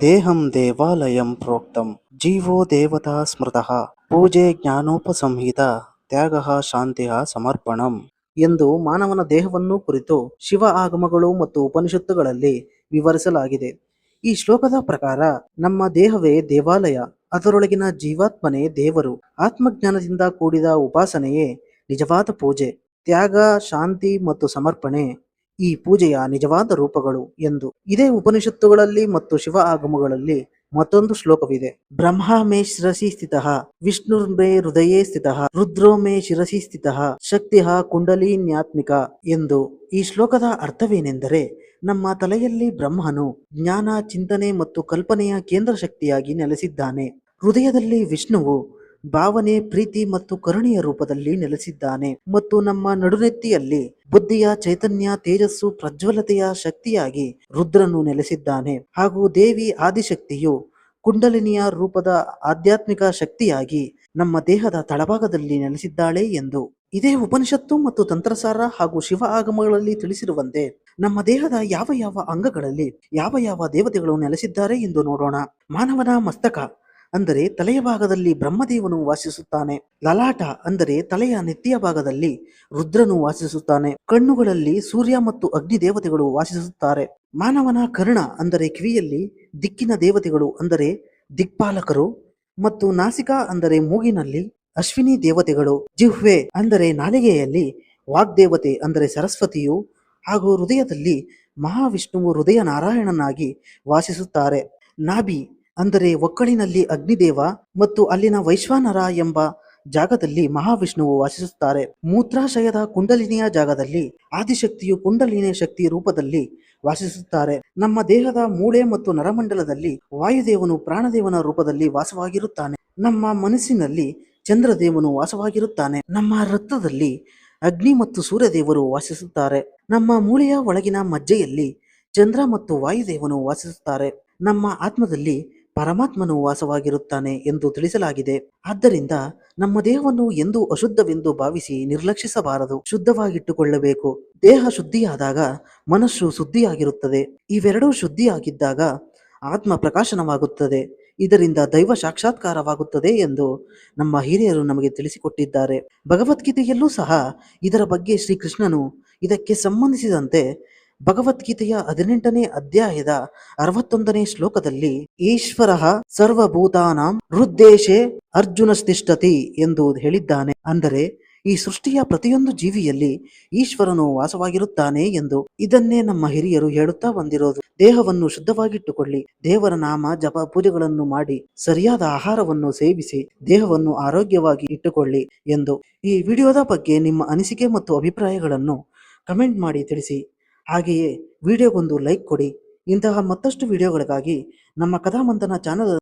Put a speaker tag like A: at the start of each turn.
A: ದೇಹಂ ದೇವಾಲಯಂ ಪ್ರೋಕ್ತಂ. ಜೀವೋ ದೇವತಾ ಸ್ಮೃತಃ. ಪೂಜೆ ಜ್ಞಾನೋಪಸಂಹಿತ. ತ್ಯಾಗ ಶಾಂತಿ ಸಮರ್ಪಣಂ. ಎಂದು ಮಾನವನ ದೇಹವನ್ನು ಕುರಿತು ಶಿವ ಆಗಮಗಳು ಮತ್ತು ಉಪನಿಷತ್ತುಗಳಲ್ಲಿ ವಿವರಿಸಲಾಗಿದೆ. ಈ ಶ್ಲೋಕದ ಪ್ರಕಾರ ನಮ್ಮ ದೇಹವೇ ದೇವಾಲಯ, ಅದರೊಳಗಿನ ಜೀವಾತ್ಮನೇ ದೇವರು. ಆತ್ಮಜ್ಞಾನದಿಂದ ಕೂಡಿದ ಉಪಾಸನೆಯೇ ನಿಜವಾದ ಪೂಜೆ. ತ್ಯಾಗ, ಶಾಂತಿ ಮತ್ತು ಸಮರ್ಪಣೆ ಈ ಪೂಜೆಯ ನಿಜವಾದ ರೂಪಗಳು ಎಂದು. ಇದೇ ಉಪನಿಷತ್ತುಗಳಲ್ಲಿ ಮತ್ತು ಶಿವ ಆಗಮಗಳಲ್ಲಿ ಮತ್ತೊಂದು ಶ್ಲೋಕವಿದೆ. ಬ್ರಹ್ಮ ಮೇ ಶಿರಸಿ ಸ್ಥಿತಃ ವಿಷ್ಣುರ್ಮೇ ಹೃದಯೇ ಸ್ಥಿತಃ, ರುದ್ರೋ ಮೇ ಶಿರಸಿ ಸ್ಥಿತಃ, ಶಕ್ತಿ ಕುಂಡಲಿನ್ಯಾತ್ಮಿಕ ಎಂದು ಈ ಶ್ಲೋಕದ ಅರ್ಥವೇನೆಂದರೆ ನಮ್ಮ ತಲೆಯಲ್ಲಿ ಬ್ರಹ್ಮನು ಜ್ಞಾನ ಚಿಂತನೆ ಮತ್ತು ಕಲ್ಪನೆಯ ಕೇಂದ್ರ ಶಕ್ತಿಯಾಗಿ ನೆಲೆಸಿದ್ದಾನೆ. ಹೃದಯದಲ್ಲಿ ವಿಷ್ಣುವು ಭಾವನೆ, ಪ್ರೀತಿ ಮತ್ತು ಕರುಣೆಯ ರೂಪದಲ್ಲಿ ನೆಲೆಸಿದ್ದಾನೆ. ಮತ್ತು ನಮ್ಮ ನಡುನೆತ್ತಿಯಲ್ಲಿ ಬುದ್ಧಿಯ ಚೈತನ್ಯ, ತೇಜಸ್ಸು, ಪ್ರಜ್ವಲತೆಯ ಶಕ್ತಿಯಾಗಿ ರುದ್ರನು ನೆಲೆಸಿದ್ದಾನೆ. ಹಾಗೂ ದೇವಿ ಆದಿಶಕ್ತಿಯು ಕುಂಡಲಿನಿಯ ರೂಪದ ಆಧ್ಯಾತ್ಮಿಕ ಶಕ್ತಿಯಾಗಿ ನಮ್ಮ ದೇಹದ ತಳಭಾಗದಲ್ಲಿ ನೆಲೆಸಿದ್ದಾಳೆ ಎಂದು ಇದೇ ಉಪನಿಷತ್ತು ಮತ್ತು ತಂತ್ರಸಾರ ಹಾಗೂ ಶಿವ ಆಗಮಗಳಲ್ಲಿ ತಿಳಿಸಿರುವಂತೆ ನಮ್ಮ ದೇಹದ ಯಾವ ಯಾವ ಅಂಗಗಳಲ್ಲಿ ಯಾವ ಯಾವ ದೇವತೆಗಳು ನೆಲೆಸಿದ್ದಾರೆ ಎಂದು ನೋಡೋಣ. ಮಾನವನ ಮಸ್ತಕ ಅಂದರೆ ತಲೆಯ ಭಾಗದಲ್ಲಿ ಬ್ರಹ್ಮದೇವನು ವಾಸಿಸುತ್ತಾನೆ. ಲಲಾಟ ಅಂದರೆ ತಲೆಯ ನೆತ್ತಿಯ ಭಾಗದಲ್ಲಿ ರುದ್ರನು ವಾಸಿಸುತ್ತಾನೆ. ಕಣ್ಣುಗಳಲ್ಲಿ ಸೂರ್ಯ ಮತ್ತು ಅಗ್ನಿ ದೇವತೆಗಳು ವಾಸಿಸುತ್ತಾರೆ. ಮಾನವನ ಕರ್ಣ ಅಂದರೆ ಕಿವಿಯಲ್ಲಿ ದಿಕ್ಕಿನ ದೇವತೆಗಳು ಅಂದರೆ ದಿಕ್ಪಾಲಕರು ಮತ್ತು ನಾಸಿಕ ಅಂದರೆ ಮೂಗಿನಲ್ಲಿ ಅಶ್ವಿನಿ ದೇವತೆಗಳು. ಜಿಹ್ವೆ ಅಂದರೆ ನಾಲಿಗೆಯಲ್ಲಿ ವಾಗ್ದೇವತೆ ಅಂದರೆ ಸರಸ್ವತಿಯು ಹಾಗೂ ಹೃದಯದಲ್ಲಿ ಮಹಾವಿಷ್ಣುವು ಹೃದಯ ನಾರಾಯಣನಾಗಿ ವಾಸಿಸುತ್ತಾರೆ. ನಾಭಿ ಅಂದರೆ ಒಕ್ಕಳಿನಲ್ಲಿ ಅಗ್ನಿದೇವ ಮತ್ತು ಅಲ್ಲಿನ ವೈಶ್ವಾನರ ಎಂಬ ಜಾಗದಲ್ಲಿ ಮಹಾವಿಷ್ಣುವು ವಾಸಿಸುತ್ತಾರೆ. ಮೂತ್ರಾಶಯದ ಕುಂಡಲಿನಿಯ ಜಾಗದಲ್ಲಿ ಆದಿಶಕ್ತಿಯು ಕುಂಡಲಿನಿಯ ಶಕ್ತಿ ರೂಪದಲ್ಲಿ ವಾಸಿಸುತ್ತಾರೆ. ನಮ್ಮ ದೇಹದ ಮೂಳೆ ಮತ್ತು ನರಮಂಡಲದಲ್ಲಿ ವಾಯುದೇವನು ಪ್ರಾಣದೇವನ ರೂಪದಲ್ಲಿ ವಾಸವಾಗಿರುತ್ತಾನೆ. ನಮ್ಮ ಮನಸ್ಸಿನಲ್ಲಿ ಚಂದ್ರದೇವನು ವಾಸವಾಗಿರುತ್ತಾನೆ. ನಮ್ಮ ರಕ್ತದಲ್ಲಿ ಅಗ್ನಿ ಮತ್ತು ಸೂರ್ಯದೇವರು ವಾಸಿಸುತ್ತಾರೆ. ನಮ್ಮ ಮೂಳೆಯ ಒಳಗಿನ ಮಜ್ಜೆಯಲ್ಲಿ ಚಂದ್ರ ಮತ್ತು ವಾಯುದೇವನು ವಾಸಿಸುತ್ತಾರೆ. ನಮ್ಮ ಆತ್ಮದಲ್ಲಿ ಪರಮಾತ್ಮನು ವಾಸವಾಗಿರುತ್ತಾನೆ ಎಂದು ತಿಳಿಸಲಾಗಿದೆ. ಆದ್ದರಿಂದ ನಮ್ಮ ದೇಹವನ್ನು ಎಂದೂ ಅಶುದ್ಧವೆಂದು ಭಾವಿಸಿ ನಿರ್ಲಕ್ಷಿಸಬಾರದು. ಶುದ್ಧವಾಗಿಟ್ಟುಕೊಳ್ಳಬೇಕು. ದೇಹ ಶುದ್ಧಿಯಾದಾಗ ಮನಸ್ಸು ಶುದ್ಧಿಯಾಗಿರುತ್ತದೆ. ಇವೆರಡೂ ಶುದ್ಧಿಯಾಗಿದ್ದಾಗ ಆತ್ಮ ಪ್ರಕಾಶನವಾಗುತ್ತದೆ. ಇದರಿಂದ ದೈವ ಸಾಕ್ಷಾತ್ಕಾರವಾಗುತ್ತದೆ ಎಂದು ನಮ್ಮ ಹಿರಿಯರು ನಮಗೆ ತಿಳಿಸಿಕೊಟ್ಟಿದ್ದಾರೆ. ಭಗವದ್ಗೀತೆಯಲ್ಲೂ ಸಹ ಇದರ ಬಗ್ಗೆ ಶ್ರೀಕೃಷ್ಣನು ಇದಕ್ಕೆ ಸಂಬಂಧಿಸಿದಂತೆ ಭಗವದ್ಗೀತೆಯ ಹದಿನೆಂಟನೇ ಅಧ್ಯಾಯದ ಅರವತ್ತೊಂದನೇ ಶ್ಲೋಕದಲ್ಲಿ ಈಶ್ವರ ಸರ್ವಭೂತಾನಾಂ ಹೃದ್ದೇಶೆ ಅರ್ಜುನಸ್ತಿಷ್ಠತಿ ಎಂದು ಹೇಳಿದ್ದಾನೆ. ಅಂದರೆ ಈ ಸೃಷ್ಟಿಯ ಪ್ರತಿಯೊಂದು ಜೀವಿಯಲ್ಲಿ ಈಶ್ವರನು ವಾಸವಾಗಿರುತ್ತಾನೆ ಎಂದು ಇದನ್ನೇ ನಮ್ಮ ಹಿರಿಯರು ಹೇಳುತ್ತಾ ಬಂದಿರೋದು. ದೇಹವನ್ನು ಶುದ್ಧವಾಗಿಟ್ಟುಕೊಳ್ಳಿ, ದೇವರ ನಾಮ, ಜಪ, ಪೂಜೆಗಳನ್ನು ಮಾಡಿ, ಸರಿಯಾದ ಆಹಾರವನ್ನು ಸೇವಿಸಿ, ದೇಹವನ್ನು ಆರೋಗ್ಯವಾಗಿ ಇಟ್ಟುಕೊಳ್ಳಿ ಎಂದು ಈ ವಿಡಿಯೋದ ಬಗ್ಗೆ ನಿಮ್ಮ ಅನಿಸಿಕೆ ಮತ್ತು ಅಭಿಪ್ರಾಯಗಳನ್ನು ಕಮೆಂಟ್ ಮಾಡಿ ತಿಳಿಸಿ. ಹಾಗೆಯೇ ವಿಡಿಯೋಗೊಂದು ಲೈಕ್ ಕೊಡಿ. ಇಂತಹ ಮತ್ತಷ್ಟು ವಿಡಿಯೋಗಳಿಗಾಗಿ ನಮ್ಮ ಕಥಾಮಂಥನ ಚಾನಲ್